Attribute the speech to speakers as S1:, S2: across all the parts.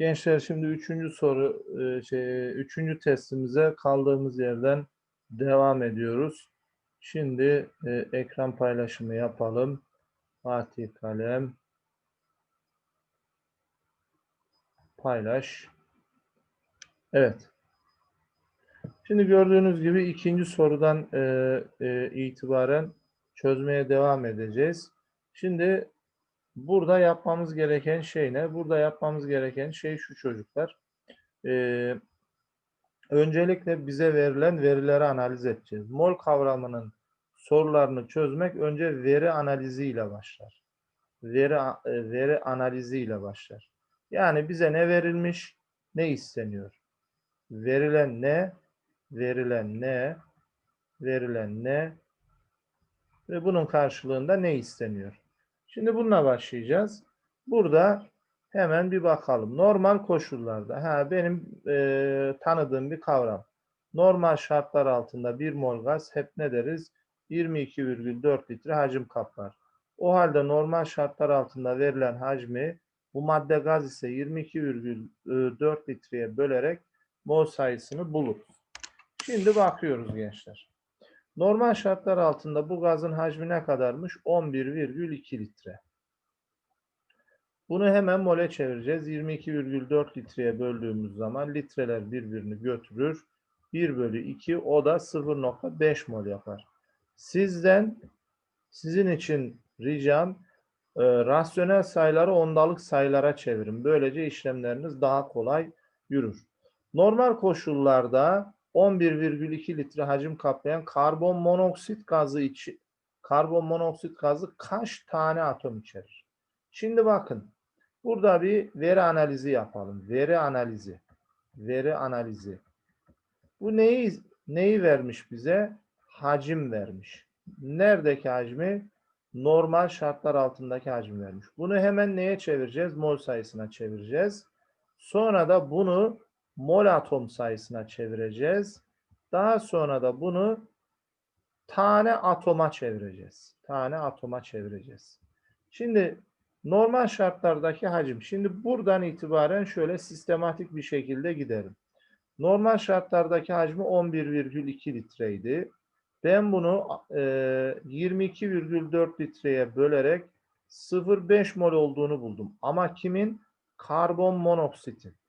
S1: Gençler şimdi üçüncü soru, e, şey, üçüncü testimize kaldığımız yerden devam ediyoruz. Şimdi e, ekran paylaşımı yapalım. Fatih Kalem. Paylaş. Evet. Şimdi gördüğünüz gibi ikinci sorudan e, e, itibaren çözmeye devam edeceğiz. Şimdi burada yapmamız gereken şey ne? Burada yapmamız gereken şey şu çocuklar. Ee, öncelikle bize verilen verileri analiz edeceğiz. Mol kavramının sorularını çözmek önce veri analiziyle başlar. Veri e, veri analiziyle başlar. Yani bize ne verilmiş, ne isteniyor? Verilen ne, verilen ne, verilen ne ve bunun karşılığında ne isteniyor? Şimdi bununla başlayacağız. Burada hemen bir bakalım. Normal koşullarda, ha benim e, tanıdığım bir kavram. Normal şartlar altında bir mol gaz hep ne deriz? 22,4 litre hacim kaplar. O halde normal şartlar altında verilen hacmi bu madde gaz ise 22,4 litreye bölerek mol sayısını buluruz. Şimdi bakıyoruz gençler. Normal şartlar altında bu gazın hacmi ne kadarmış? 11,2 litre. Bunu hemen mole çevireceğiz. 22,4 litreye böldüğümüz zaman litreler birbirini götürür. 1 bölü 2 o da 0,5 mol yapar. Sizden sizin için ricam e, rasyonel sayıları ondalık sayılara çevirin. Böylece işlemleriniz daha kolay yürür. Normal koşullarda 11,2 litre hacim kaplayan karbon monoksit gazı içi karbon monoksit gazı kaç tane atom içerir? Şimdi bakın. Burada bir veri analizi yapalım. Veri analizi. Veri analizi. Bu neyi neyi vermiş bize? Hacim vermiş. Neredeki hacmi? Normal şartlar altındaki hacmi vermiş. Bunu hemen neye çevireceğiz? Mol sayısına çevireceğiz. Sonra da bunu mol atom sayısına çevireceğiz. Daha sonra da bunu tane atoma çevireceğiz. Tane atoma çevireceğiz. Şimdi normal şartlardaki hacim. Şimdi buradan itibaren şöyle sistematik bir şekilde giderim. Normal şartlardaki hacmi 11,2 litreydi. Ben bunu e, 22,4 litreye bölerek 0,5 mol olduğunu buldum. Ama kimin? Karbon monoksitin.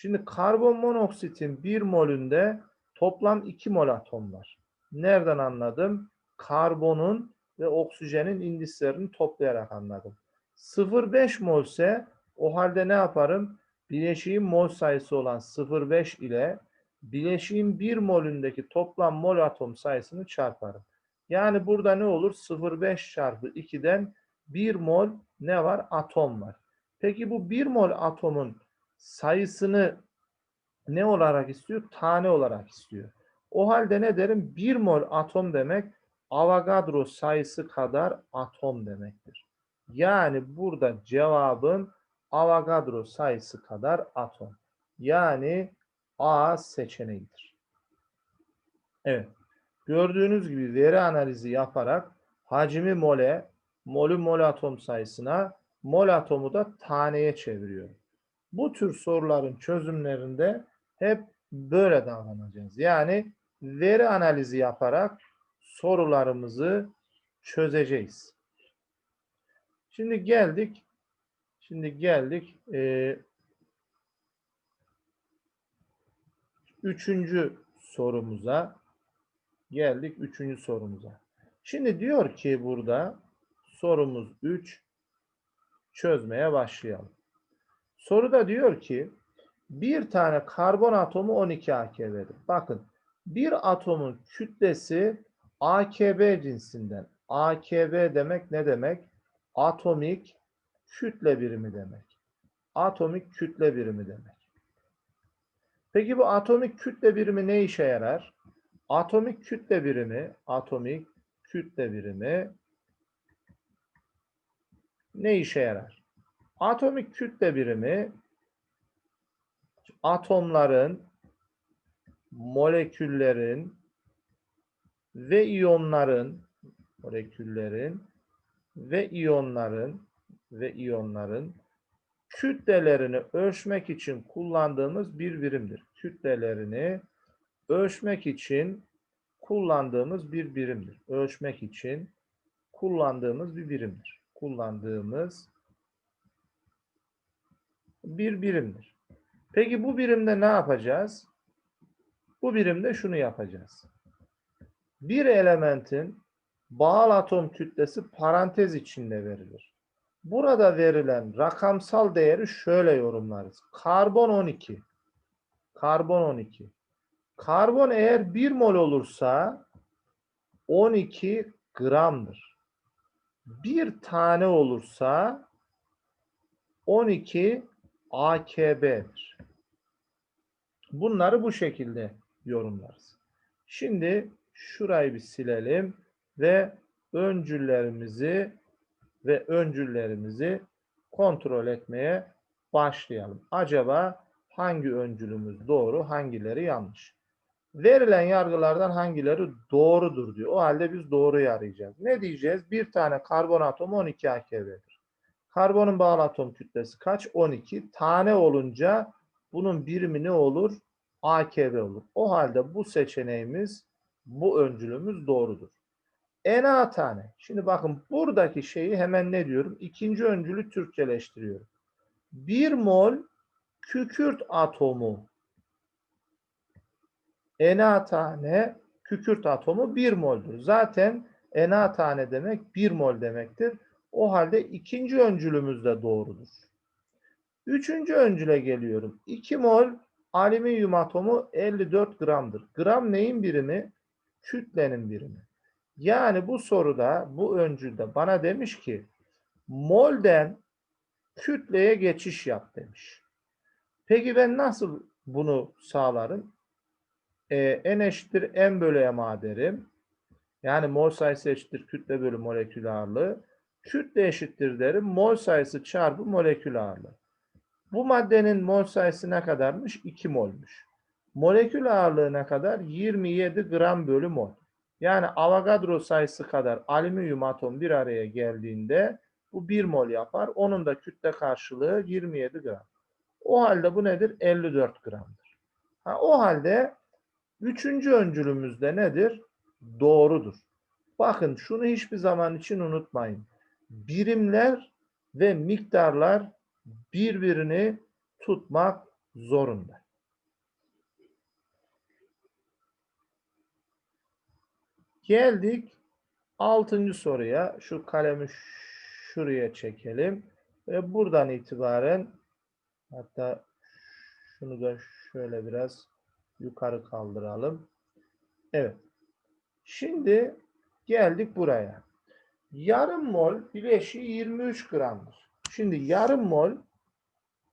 S1: Şimdi karbon monoksitin 1 molünde toplam 2 mol atom var. Nereden anladım? Karbonun ve oksijenin indislerini toplayarak anladım. 0,5 mol ise o halde ne yaparım? Bileşiğin mol sayısı olan 0,5 ile bileşiğin 1 molündeki toplam mol atom sayısını çarparım. Yani burada ne olur? 0,5 çarpı 2'den 1 mol ne var? Atom var. Peki bu 1 mol atomun sayısını ne olarak istiyor? Tane olarak istiyor. O halde ne derim? 1 mol atom demek Avogadro sayısı kadar atom demektir. Yani burada cevabın Avogadro sayısı kadar atom. Yani A seçeneğidir. Evet. Gördüğünüz gibi veri analizi yaparak hacmi mole, molü mol atom sayısına, mol atomu da taneye çeviriyorum. Bu tür soruların çözümlerinde hep böyle davranacağız. Yani veri analizi yaparak sorularımızı çözeceğiz. Şimdi geldik. Şimdi geldik. E, üçüncü sorumuza. Geldik üçüncü sorumuza. Şimdi diyor ki burada sorumuz 3 çözmeye başlayalım. Soruda diyor ki bir tane karbon atomu 12 AKB'dir. Bakın bir atomun kütlesi AKB cinsinden. AKB demek ne demek? Atomik kütle birimi demek. Atomik kütle birimi demek. Peki bu atomik kütle birimi ne işe yarar? Atomik kütle birimi, atomik kütle birimi ne işe yarar? Atomik kütle birimi atomların, moleküllerin ve iyonların moleküllerin ve iyonların ve iyonların kütlelerini ölçmek için kullandığımız bir birimdir. Kütlelerini ölçmek için kullandığımız bir birimdir. Ölçmek için kullandığımız bir birimdir. Kullandığımız bir birimdir. Peki bu birimde ne yapacağız? Bu birimde şunu yapacağız. Bir elementin bağıl atom kütlesi parantez içinde verilir. Burada verilen rakamsal değeri şöyle yorumlarız. Karbon 12. Karbon 12. Karbon eğer 1 mol olursa 12 gramdır. Bir tane olursa 12 AKB'dir. Bunları bu şekilde yorumlarız. Şimdi şurayı bir silelim ve öncüllerimizi ve öncüllerimizi kontrol etmeye başlayalım. Acaba hangi öncülümüz doğru, hangileri yanlış? Verilen yargılardan hangileri doğrudur diyor. O halde biz doğruyu arayacağız. Ne diyeceğiz? Bir tane karbon atomu 12 AKB'dir. Karbonun bağlı atom kütlesi kaç? 12. Tane olunca bunun birimi ne olur? AKB olur. O halde bu seçeneğimiz, bu öncülümüz doğrudur. Na tane. Şimdi bakın buradaki şeyi hemen ne diyorum? İkinci öncülü Türkçeleştiriyorum. 1 mol kükürt atomu Na tane kükürt atomu 1 moldur. Zaten Na tane demek 1 mol demektir. O halde ikinci öncülümüz de doğrudur. Üçüncü öncüle geliyorum. 2 mol alüminyum atomu 54 gramdır. Gram neyin birimi? Kütlenin birimi. Yani bu soruda, bu öncülde bana demiş ki molden kütleye geçiş yap demiş. Peki ben nasıl bunu sağlarım? Ee, n eşittir m bölü ma derim. Yani mol sayısı eşittir kütle bölü molekül ağırlığı. Kütle eşittir derim. Mol sayısı çarpı molekül ağırlığı. Bu maddenin mol sayısı ne kadarmış? 2 molmuş. Molekül ağırlığı ne kadar? 27 gram bölü mol. Yani Avogadro sayısı kadar alüminyum atom bir araya geldiğinde bu 1 mol yapar. Onun da kütle karşılığı 27 gram. O halde bu nedir? 54 gramdır. Ha, o halde üçüncü öncülümüzde nedir? Doğrudur. Bakın şunu hiçbir zaman için unutmayın. Birimler ve miktarlar birbirini tutmak zorunda. Geldik altıncı soruya. Şu kalemi şuraya çekelim. Ve buradan itibaren hatta şunu da şöyle biraz yukarı kaldıralım. Evet. Şimdi geldik buraya. Yarım mol bileşiği 23 gramdır. Şimdi yarım mol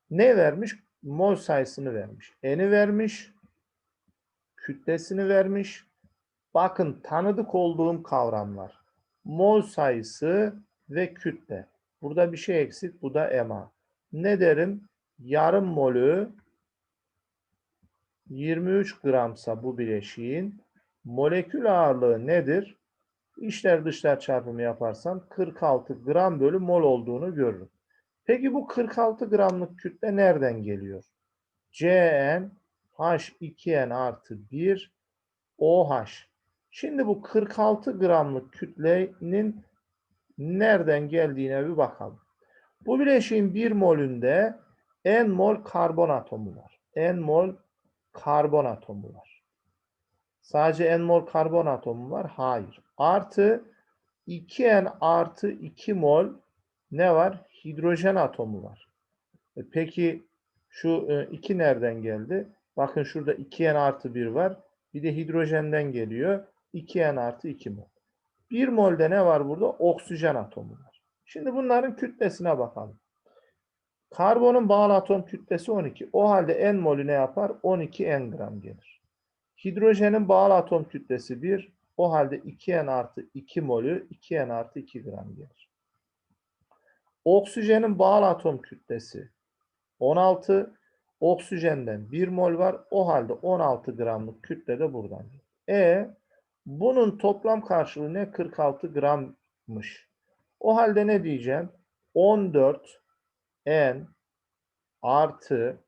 S1: ne vermiş? Mol sayısını vermiş. N'i vermiş. Kütlesini vermiş. Bakın tanıdık olduğum kavramlar. Mol sayısı ve kütle. Burada bir şey eksik. Bu da EMA. Ne derim? Yarım molü 23 gramsa bu bileşiğin molekül ağırlığı nedir? İçler dışlar çarpımı yaparsam 46 gram bölü mol olduğunu görürüm. Peki bu 46 gramlık kütle nereden geliyor? Cn H2n artı 1 OH. Şimdi bu 46 gramlık kütlenin nereden geldiğine bir bakalım. Bu bileşiğin 1 molünde n mol karbon atomu var. n mol karbon atomu var. Sadece n mol karbon atomu var? Hayır. Artı 2n artı 2 mol ne var? Hidrojen atomu var. E peki şu 2 e, nereden geldi? Bakın şurada 2n artı 1 var. Bir de hidrojenden geliyor. 2n artı 2 mol. 1 molde ne var burada? Oksijen atomu var. Şimdi bunların kütlesine bakalım. Karbonun bağlı atom kütlesi 12. O halde n molü ne yapar? 12 n gram gelir. Hidrojenin bağlı atom kütlesi 1. O halde 2n artı 2 molü 2n artı 2 gram gelir. Oksijenin bağlı atom kütlesi 16. Oksijenden 1 mol var. O halde 16 gramlık kütle de buradan gelir. E bunun toplam karşılığı ne? 46 grammış. O halde ne diyeceğim? 14 n artı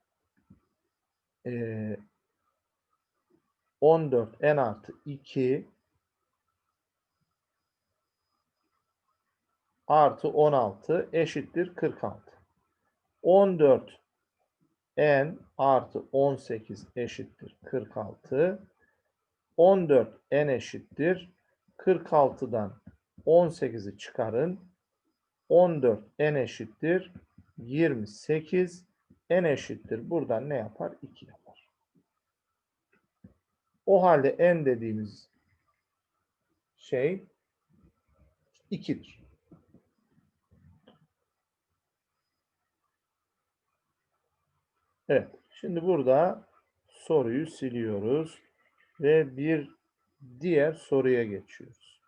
S1: e, 14 n artı 2 artı 16 eşittir 46. 14 n artı 18 eşittir 46. 14 n eşittir 46'dan 18'i çıkarın. 14 n eşittir 28 n eşittir. Buradan ne yapar? 2 yapar. O halde n dediğimiz şey 2'dir. Evet. Şimdi burada soruyu siliyoruz ve bir diğer soruya geçiyoruz.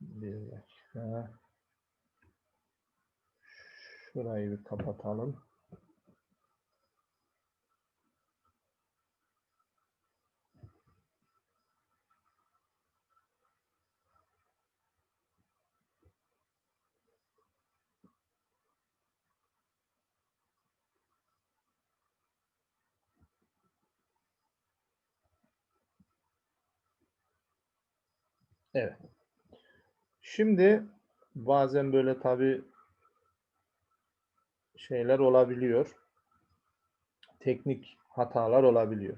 S1: Bir dakika. Şurayı bir kapatalım. Evet. Şimdi bazen böyle tabi şeyler olabiliyor. Teknik hatalar olabiliyor.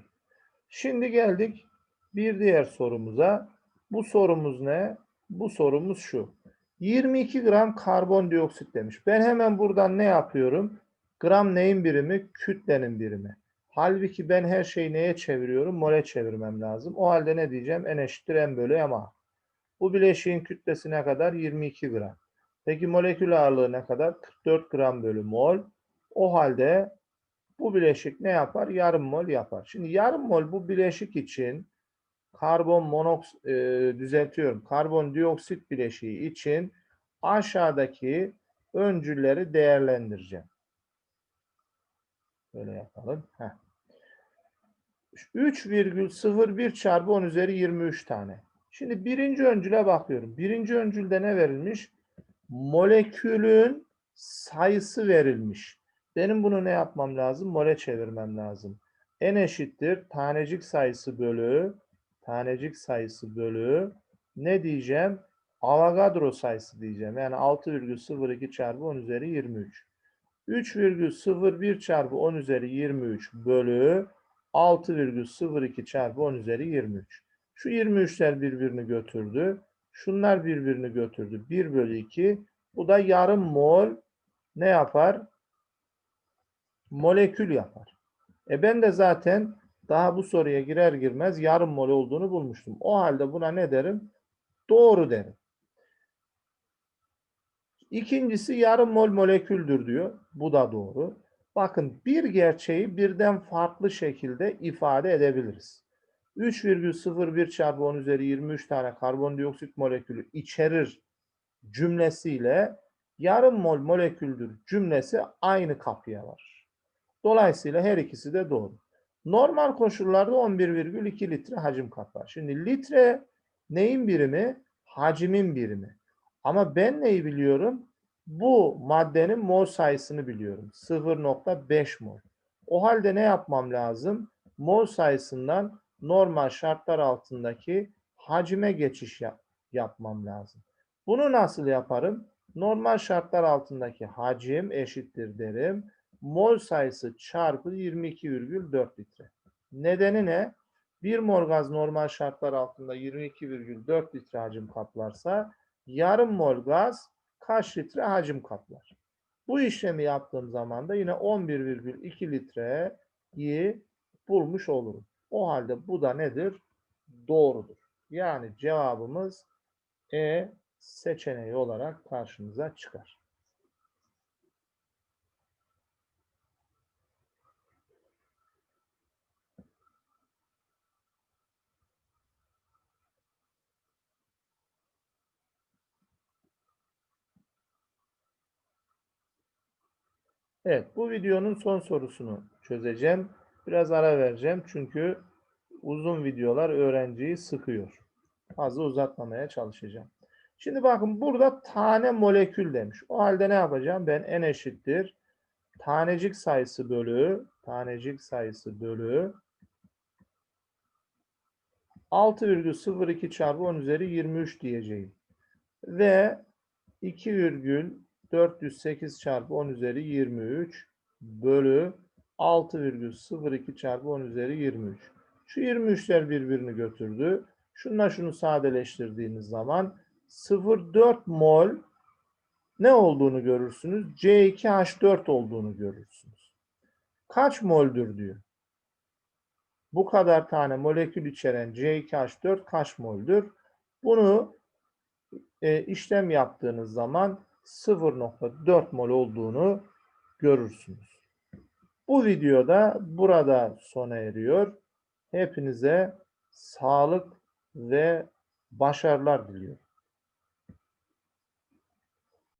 S1: Şimdi geldik bir diğer sorumuza. Bu sorumuz ne? Bu sorumuz şu. 22 gram karbondioksit demiş. Ben hemen buradan ne yapıyorum? Gram neyin birimi? Kütlenin birimi. Halbuki ben her şeyi neye çeviriyorum? Mole çevirmem lazım. O halde ne diyeceğim? N eşittir M bölü M A. Bu bileşiğin kütlesi ne kadar? 22 gram. Peki molekül ağırlığı ne kadar? 44 gram bölü mol. O halde bu bileşik ne yapar? Yarım mol yapar. Şimdi yarım mol bu bileşik için karbon monoks e, düzeltiyorum. Karbondioksit bileşiği için aşağıdaki öncülleri değerlendireceğim. Böyle yapalım. Heh. 3,01 çarpı 10 üzeri 23 tane. Şimdi birinci öncüle bakıyorum. Birinci öncülde ne verilmiş? Molekülün sayısı verilmiş. Benim bunu ne yapmam lazım? Mole çevirmem lazım. N eşittir tanecik sayısı bölü tanecik sayısı bölü ne diyeceğim? Avogadro sayısı diyeceğim. Yani 6,02 çarpı 10 üzeri 23. 3,01 çarpı 10 üzeri 23 bölü 6,02 çarpı 10 üzeri 23. Şu 23'ler birbirini götürdü. Şunlar birbirini götürdü. 1 bölü 2. Bu da yarım mol ne yapar? Molekül yapar. E ben de zaten daha bu soruya girer girmez yarım mol olduğunu bulmuştum. O halde buna ne derim? Doğru derim. İkincisi yarım mol moleküldür diyor. Bu da doğru. Bakın bir gerçeği birden farklı şekilde ifade edebiliriz. 3,01 çarpı 10 üzeri 23 tane karbondioksit molekülü içerir cümlesiyle yarım mol moleküldür cümlesi aynı kapıya var. Dolayısıyla her ikisi de doğru. Normal koşullarda 11,2 litre hacim kaplar. Şimdi litre neyin birimi? Hacimin birimi. Ama ben neyi biliyorum? Bu maddenin mol sayısını biliyorum. 0.5 mol. O halde ne yapmam lazım? Mol sayısından normal şartlar altındaki hacime geçiş yap yapmam lazım. Bunu nasıl yaparım? Normal şartlar altındaki hacim eşittir derim. Mol sayısı çarpı 22,4 litre. Nedeni ne? 1 mol gaz normal şartlar altında 22,4 litre hacim kaplarsa yarım mol gaz kaç litre hacim kaplar? Bu işlemi yaptığım zaman da yine 11,2 litreyi bulmuş olurum. O halde bu da nedir? Doğrudur. Yani cevabımız E seçeneği olarak karşımıza çıkar. Evet, bu videonun son sorusunu çözeceğim. Biraz ara vereceğim çünkü uzun videolar öğrenciyi sıkıyor. Fazla uzatmamaya çalışacağım. Şimdi bakın burada tane molekül demiş. O halde ne yapacağım? Ben n eşittir. Tanecik sayısı bölü, tanecik sayısı bölü 6,02 çarpı 10 üzeri 23 diyeceğim. Ve 2,408 çarpı 10 üzeri 23 bölü 6,02 çarpı 10 üzeri 23. Şu 23'ler birbirini götürdü. Şunla şunu sadeleştirdiğiniz zaman 0,4 mol ne olduğunu görürsünüz? C2H4 olduğunu görürsünüz. Kaç moldür diyor. Bu kadar tane molekül içeren C2H4 kaç moldür? Bunu e, işlem yaptığınız zaman 0.4 mol olduğunu görürsünüz. Bu videoda burada sona eriyor. Hepinize sağlık ve başarılar diliyorum.